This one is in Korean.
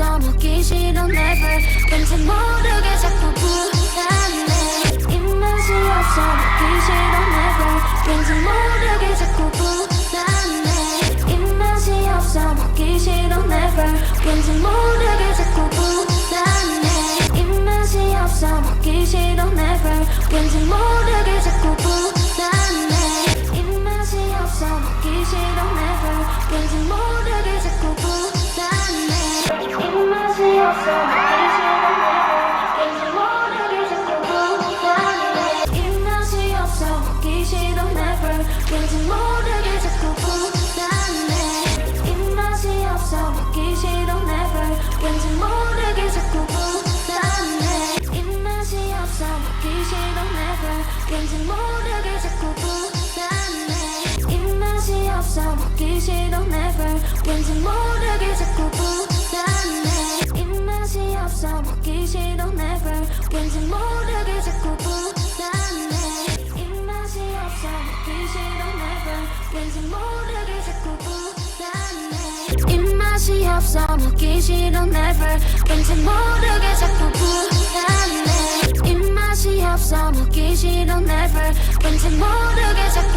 없어 먹기 싫어 never. 왠지 모르게 자꾸 불안해. 입맛이 없어 먹기 싫어 never. 왠지 모르게 자꾸 불안해. 입맛이 없어 먹기 싫어 never. 왠지 모르게 자꾸 불안해. 입맛이 없어 먹기 싫어 never. 왠지 왠지 모르게 자꾸 불안해. 입맛이 없어 먹기 싫어 never. 왠지 모르게 입맛이 없어. 먹기 싫어 never. 왠지 모르게 자꾸 불안해. 입맛이 없어. 먹기 싫어 never. 왠지 모르게 자꾸 불안해. 입맛이 없어. 먹기 싫어 never. 왠지 모르게 자꾸 불안해. 입맛이 없어. 먹기 싫어 never. 왠지 모르게 자꾸